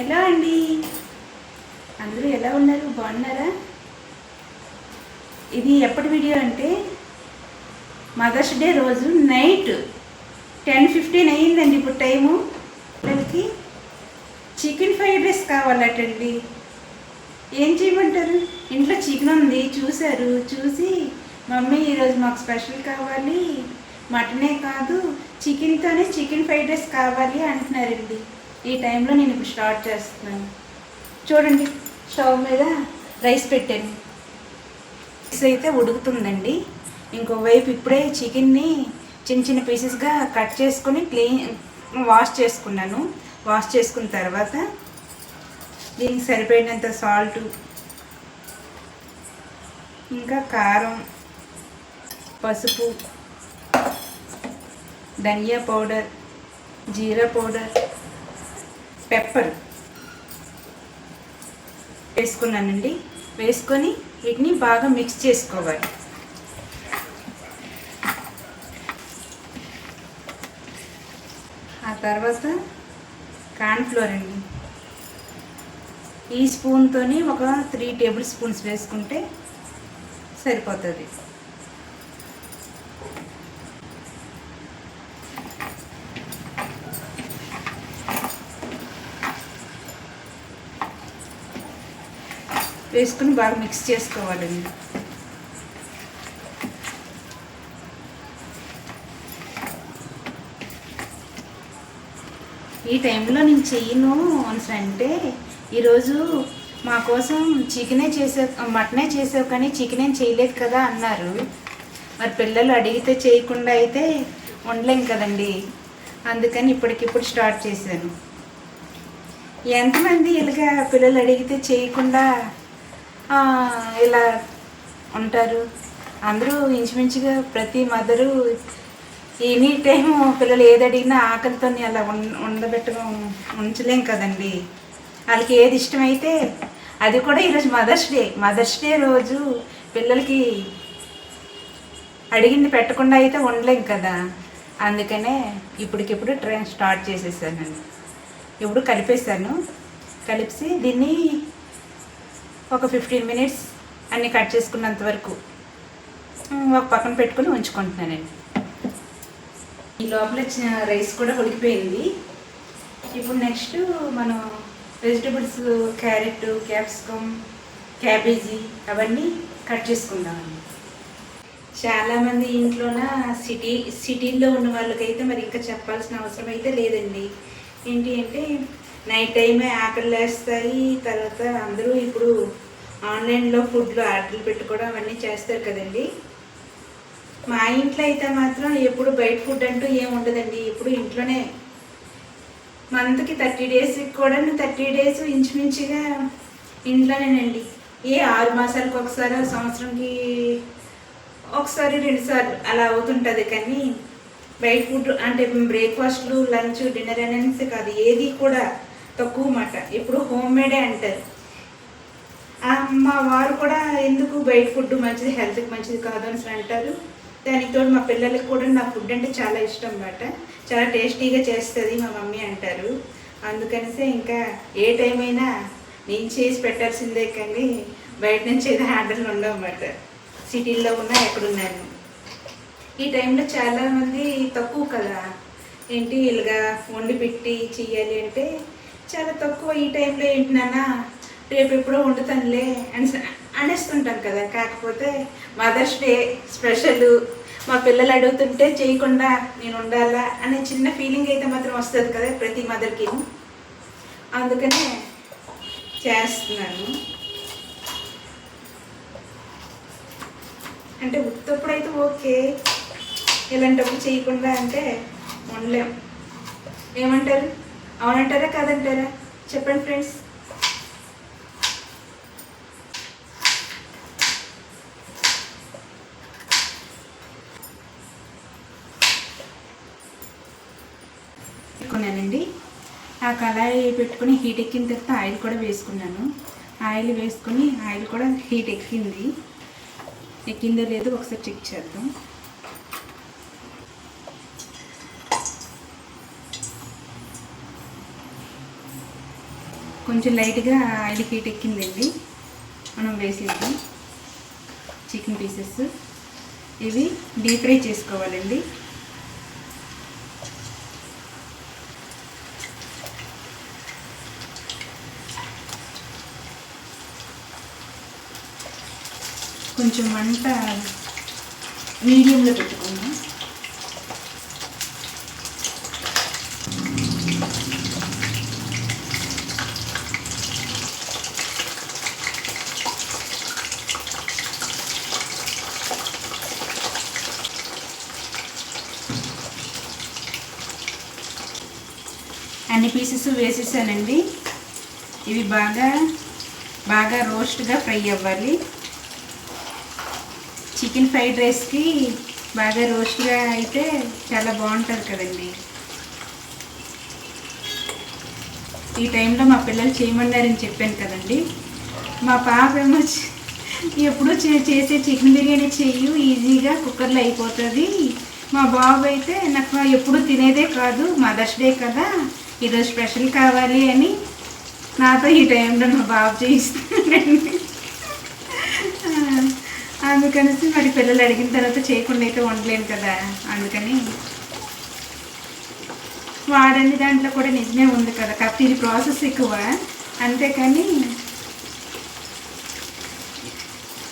ఎలా అండి? అందరూ ఎలా ఉన్నారు? బాగున్నారా? ఇది ఎప్పటి వీడియో అంటే మదర్స్ డే రోజు నైట్ టెన్ ఫిఫ్టీన్ అయ్యిందండి ఇప్పుడు టైము. పిల్లలకి చికెన్ ఫ్రైడ్ రైస్ కావాలటండి. ఏం చేయమంటారు? ఇంట్లో చికెన్ ఉంది చూశారు. చూసి మమ్మీ ఈరోజు మాకు స్పెషల్ కావాలి. మటనే కాదు చికెన్తోనే చికెన్ ఫ్రైడ్ రైస్ కావాలి అంటున్నారండి. ఈ టైంలో నేను ఇప్పుడు స్టార్ట్ చేస్తున్నాను. చూడండి స్టవ్ మీద రైస్ పెట్టాను. రైస్ అయితే ఉడుకుతుందండి. ఇంకోవైపు ఇప్పుడే చికెన్ని చిన్న చిన్న పీసెస్గా కట్ చేసుకొని క్లీన్ వాష్ చేసుకున్నాను. వాష్ చేసుకున్న తర్వాత దీనికి సరిపోయినంత సాల్ట్ ఇంకా కారం పసుపు ధనియా పౌడర్ జీరా పౌడర్ పెప్పర్ వేసుకున్నానండి. వేసుకొని వీటిని బాగా మిక్స్ చేసుకోవాలి. ఆ తర్వాత కార్న్ఫ్లోర్ అండి. ఈ స్పూన్తోని ఒక త్రీ టేబుల్ స్పూన్స్ వేసుకుంటే సరిపోతుంది. వేసుకుని బాగా మిక్స్ చేసుకోవాలండి ఈ టైంలో నేను చెయ్యను అనేసి అంటే ఈరోజు మా కోసం చికెనే చేసే మటనే చేసావు కానీ చికెన్ ఏం చేయలేదు కదా అన్నారు. మరి పిల్లలు అడిగితే చేయకుండా అయితే ఉండలేం కదండి. అందుకని ఇప్పటికిప్పుడు స్టార్ట్ చేశాను. ఎంతమంది ఇలాగా పిల్లలు అడిగితే చేయకుండా ఇలా ఉంటారు. అందరూ ఇంచుమించుగా ప్రతి మదరు ఎనీ టైం పిల్లలు ఏది అడిగినా ఆకలితో అలా ఉం ఉండబెట్టడం ఉంచలేం కదండి. వాళ్ళకి ఏది ఇష్టమైతే అది కూడా ఈరోజు మదర్స్ డే. మదర్స్ డే రోజు పిల్లలకి అడిగింది పెట్టకుండా అయితే ఉండలేం కదా. అందుకనే ఇప్పటికిప్పుడు ట్రైన్ స్టార్ట్ చేసేసానండి. ఇప్పుడు కలిపేసాను కలిపి దీన్ని ఒక ఫిఫ్టీన్ మినిట్స్ అన్ని కట్ చేసుకున్నంత వరకు. ఒక పక్కన పెట్టుకొని ఉంచుకుంటున్నానండి ఈ లోపల చి- రైస్ కూడా ఉడికిపోయింది. ఇప్పుడు నెక్స్ట్ మనం వెజిటబుల్స్ క్యారెట్ క్యాప్సికమ్ క్యాబేజీ అవన్నీ కట్ చేసుకుందామండి. చాలామంది ఇంట్లోన సిటీ సిటీల్లో ఉన్న వాళ్ళకైతే మరి ఇంకా చెప్పాల్సిన అవసరం అయితే లేదండి. ఏంటి అంటే నైట్ టైమే ఆకలి వేస్తాయి తర్వాత అందరూ ఇప్పుడు ఆన్లైన్లో ఫుడ్లు ఆర్డర్లు పెట్టుకోవడం అవన్నీ చేస్తారు కదండి. మా ఇంట్లో అయితే మాత్రం ఎప్పుడు బయట ఫుడ్ అంటూ ఏం ఉండదండి. ఎప్పుడు ఇంట్లోనే. మంత్కి థర్టీ డేస్కి కూడా థర్టీ డేస్ ఇంచుమించుగా ఇంట్లోనేనండి. ఏ ఆరు మాసాలకు ఒకసారి సంవత్సరంకి ఒకసారి రెండుసార్లు అలా అవుతుంటుంది. కానీ బయట ఫుడ్ అంటే బ్రేక్ఫాస్ట్లు లంచ్ డిన్నర్ అనేసి కాదు. ఏది కూడా తక్కువ మాట. ఇప్పుడు హోమ్ మేడే అంటారు. మా వారు కూడా ఎందుకు బయట ఫుడ్ మంచిది హెల్త్కి మంచిది కాదు అని అంటారు. దానికి తోడు మా పిల్లలకి కూడా నా ఫుడ్ అంటే చాలా ఇష్టం అన్నమాట చాలా టేస్టీగా చేస్తుంది మా మమ్మీ అంటారు. అందుకనిసే ఇంకా ఏ టైం అయినా నేను చేసి పెట్టాల్సిందే కానీ బయట నుంచి ఏదో ఆర్డర్లు ఉండవు అన్నమాట సిటీల్లో ఉన్నా ఎక్కడున్నాను. ఈ టైంలో చాలామంది తక్కువ కదా. ఏంటి ఇలాగా వండి పెట్టి చేయాలి అంటే చాలా తక్కువ ఈ టైంలో ఏంటి నాన్న? రేపు ఎప్పుడో వండుతానులే అని అనేస్తుంటాను కదా. కాకపోతే మదర్స్ డే స్పెషల్ మా పిల్లలు అడుగుతుంటే చేయకుండా నేను ఉండాలా అనే చిన్న ఫీలింగ్ అయితే మాత్రం వస్తుంది కదా ప్రతి మదర్కి. అందుకనే చేస్తున్నాను. అంటే ఉత్తప్పుడు అయితే ఓకే. ఇలాంటప్పుడు చేయకుండా అంటే ఉండలేం ఏమంటారు? అవునంటారా కాదంటారా? చెప్పండి ఫ్రెండ్స్. పెట్టుకున్నానండి. ఆ కళాయి పెట్టుకుని హీట్ ఎక్కిన తర్వాత ఆయిల్ కూడా వేసుకున్నాను. ఆయిల్ వేసుకుని ఆయిల్ కూడా హీట్ ఎక్కింది. ఎక్కిందో లేదో ఒకసారి చెక్ చేద్దాం. కొంచెం లైట్గా ఆయిల్ హీట్ ఎక్కిందండి. మనం వేసేద్దాం. Chicken pieces. ఇవి డీప్ ఫ్రై చేసుకోవాలండి. కొంచెం మంట మీడియంలో పెట్టుకుందాం. అన్ని పీసెస్ వేసేసానండి. ఇవి బాగా బాగా రోస్ట్గా ఫ్రై అవ్వాలి. చికెన్ ఫ్రైడ్ రైస్కి బాగా రోస్ట్గా అయితే చాలా బాగుంటుంది కదండి. ఈ టైంలో మా పిల్లలు చేయమన్నారని చెప్పాను కదండి. మా పాప ఏమో ఎప్పుడూ చే- చేసే చికెన్ బిర్యానీ చెయ్యు ఈజీగా కుక్కర్లో అయిపోతుంది. మా బాబు అయితే నాకు ఎప్పుడు తినేదే కాదు మదర్స్ డే కదా. ఈరోజు స్పెషల్ కావాలి అని నాతో ఈ టైంలో మా బాబు చేయిస్తానండి అందుకని అందుకనేసి మరి పిల్లలు అడిగిన తర్వాత చేయకుండా అయితే వండలేను కదా. అందుకని వాడని దాంట్లో కూడా నిజమే ఉంది కదా. కాబట్టి ఇది ప్రాసెస్ ఎక్కువ. అంతేకాని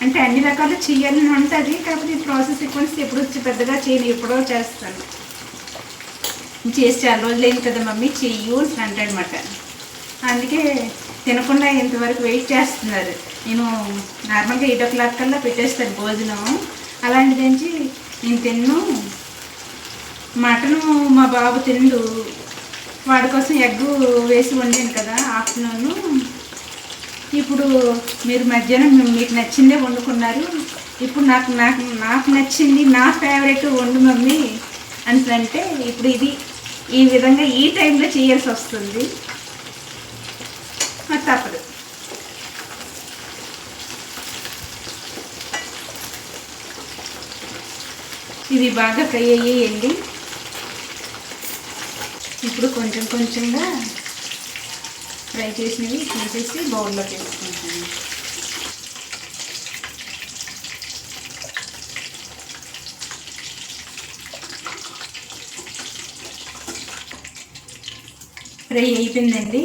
అంటే అన్ని రకాలు చేయాలని ఉంటుంది. కాకపోతే ఈ ప్రాసెస్ ఎక్కువ ఎప్పుడు వచ్చి పెద్దగా చేయను ఎప్పుడో చేస్తాను. చేసి చాలా రోజులు అయింది కదా మమ్మీ చెయ్యు అని అంటాడనమాట అందుకే తినకుండా ఇంతవరకు వెయిట్ చేస్తున్నారు. నేను నార్మల్గా ఎయిట్ ఓ క్లాక్ కల్లా పెట్టేస్తాను భోజనం. అలాంటిది నుంచి నేను తిన్ను. మటను మా బాబు తిండు. వాడి కోసం ఎగ్ వేసి వండాను కదా ఆఫ్టర్నూన్. ఇప్పుడు మీరు మధ్యాహ్నం మీకు నచ్చిందే వండుకున్నారు. ఇప్పుడు నాకు నాకు నాకు నచ్చింది నా ఫేవరెట్ వండు మమ్మీ. అంటే ఇప్పుడు ఇది ఈ విధంగా ఈ టైంలో చేయాల్సి వస్తుంది. మరి తప్పదు. ఇవి బాగా ఫ్రై అయ్యేయండి. ఇప్పుడు కొంచెం కొంచెంగా ఫ్రై చేసినవి తీసేసి బౌల్లో వేసుకుంటాను ఫ్రై అయిపోయిందండి.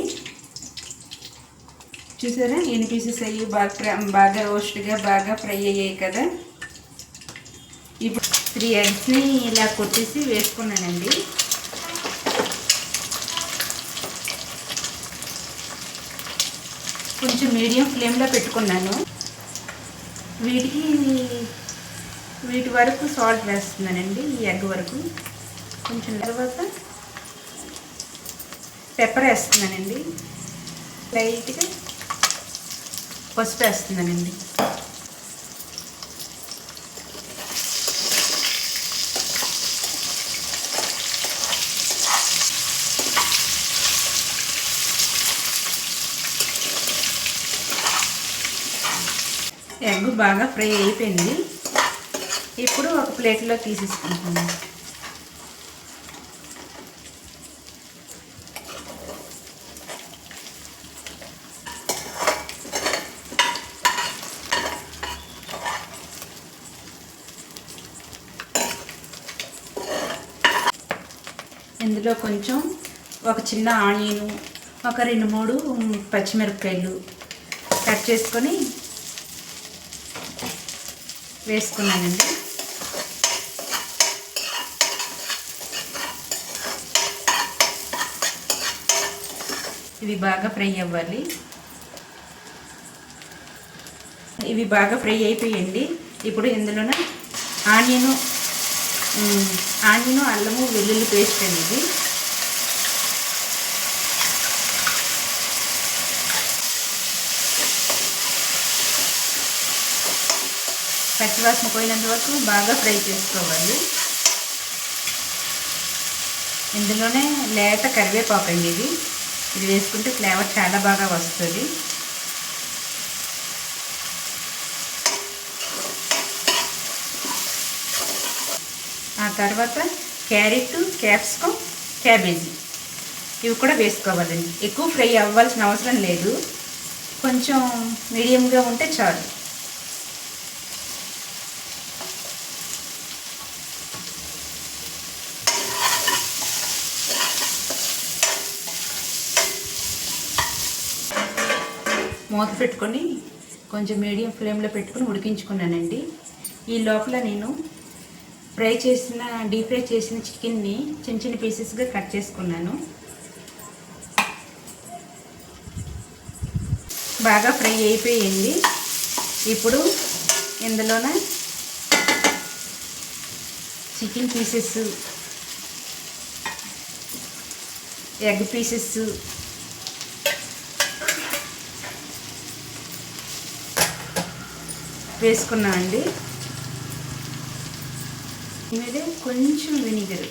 చూసారా? ఎన్ని పీసెస్ అయ్యి బాగా ఫ్రై బాగా రోస్ట్గా బాగా ఫ్రై అయ్యాయి కదా? ఇప్పుడు త్రీ ఎగ్స్ని ఇలా కొట్టేసి వేసుకున్నానండి. కొంచెం మీడియం ఫ్లేమ్లో పెట్టుకున్నాను. వీటికి వీటి వరకు సాల్ట్ వేస్తున్నానండి ఈ ఎగ్ వరకు. కొంచెం తర్వాత పెప్పర్ వేస్తున్నానండి. లైట్గా పసుపు వేస్తున్నానండి. ఎగ్ బాగా ఫ్రై అయిపోయింది. ఇప్పుడు ఒక ప్లేట్లో తీసేసుకుంటాను ఇందులో కొంచెం ఒక చిన్న ఆనియను ఒక రెండు మూడు పచ్చిమిరపకాయలు కట్ చేసుకొని వేసుకున్నానండి. ఇవి బాగా ఫ్రై అవ్వాలి. ఇవి బాగా ఫ్రై అయిపోయండి. ఇప్పుడు ఇందులోన ఆనియను ఆనియను అల్లము వెల్లుల్లి పేస్ట్ అండి ఇది పచ్చివాసన పోయినంత వరకు బాగా ఫ్రై చేసుకోవాలి. ఇందులోనే లేత కరివేపాకు అండి ఇది ఇది వేసుకుంటే ఫ్లేవర్ చాలా బాగా వస్తుంది. తర్వాత క్యారెట్ క్యాప్సికమ్ క్యాబేజీ. ఇవి కూడా వేసుకోవాలండి ఎక్కువ ఫ్రై అవ్వాల్సిన అవసరం లేదు. కొంచెం మీడియంగా ఉంటే చాలు. మూత పెట్టుకొని కొంచెం మీడియం ఫ్లేమ్లో పెట్టుకొని ఉడికించుకున్నానండి. ఈ లోపల నేను ఫ్రై చేసిన డీప్ ఫ్రై చేసిన చికెన్ని చిన్న చిన్న పీసెస్గా కట్ చేసుకున్నాను. బాగా ఫ్రై అయిపోయింది. ఇప్పుడు ఇందులోన చికెన్ పీసెస్ ఎగ్ పీసెస్ వేసుకున్నామండి మీద కొంచెం వెనిగర్.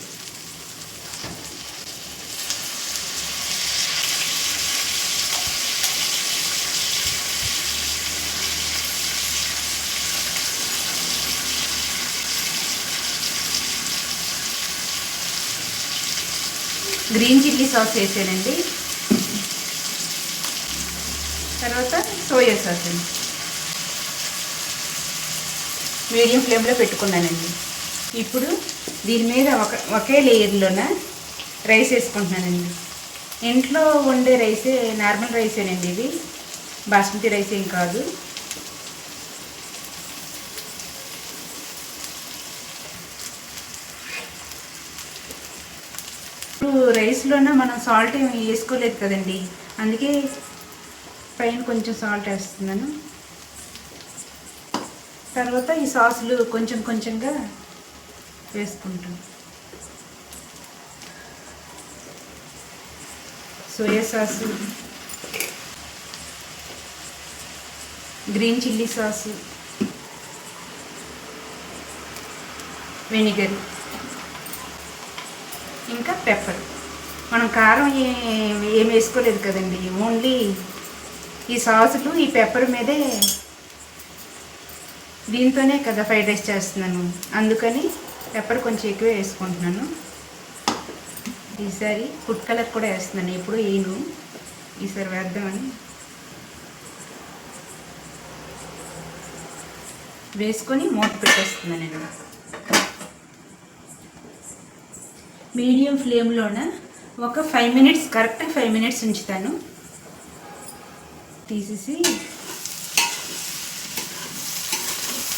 గ్రీన్ చిల్లీ సాస్ వేసానండి తర్వాత సోయా సాస్ అండి. మీడియం ఫ్లేమ్లో పెట్టుకున్నానండి. ఇప్పుడు దీని మీద ఒక ఒకే లేయర్లోన రైస్ వేసుకుంటున్నానండి. ఇంట్లో వండే రైసే నార్మల్ రైసేనండి ఇది. బాస్మతి రైస్ ఏం కాదు. ఇప్పుడు రైస్లోన మనం సాల్ట్ ఏమి వేసుకోలేదు కదండి. అందుకే పైన కొంచెం సాల్ట్ వేస్తున్నాను. తర్వాత ఈ సాసులు కొంచెం కొంచెంగా వేసుకుంటాం soya sauce green chilli sauce vinegar ఇంకా పెప్పర్. మనం కారం ఏం వేసుకోలేదు కదండి. ఓన్లీ ఈ సాసులు ఈ పెప్పర్ మీదే దీంతోనే కదా ఫ్రైడ్ రైస్ చేస్తున్నాను. అందుకని పెప్పర్ కొంచెం ఎక్కువ వేసుకుంటున్నాను. ఈసారి ఫుడ్ కలర్ కూడా వేస్తున్నాను. ఎప్పుడు వేయను. ఈసారి వేద్దామని. వేసుకొని మూత పెట్టేస్తున్నాను నేను. మీడియం ఫ్లేమ్లోన ఒక five minutes correct five minutes ఉంచుతాను. తీసేసి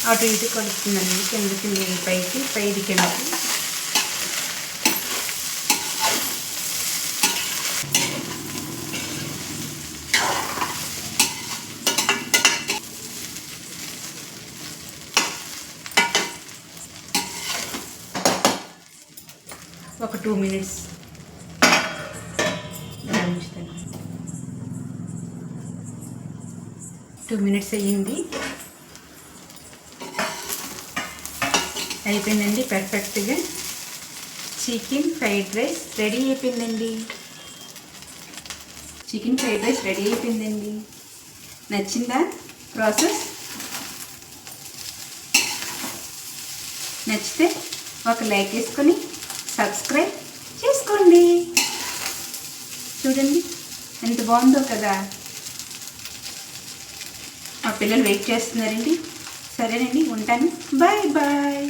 అటు ఇటు కలుపుతున్నాను. కిందకి పైకి పైది కిందకి. ఒక టూ మినిట్స్ టూ మినిట్స్ అయ్యింది. అయిపోయిందండి పర్ఫెక్ట్గా చికెన్ ఫ్రైడ్ రైస్ రెడీ అయిపోయిందండి. చికెన్ ఫ్రైడ్ రైస్ రెడీ అయిపోయిందండి. నచ్చిందా ప్రాసెస్ నచ్చితే ఒక లైక్ వేసుకొని సబ్స్క్రైబ్ చేసుకోండి. చూడండి ఎంత బాగుందో కదా. మా పిల్లలు వెయిట్ చేస్తున్నారండి. సరేనండి ఉంటాను. Bye bye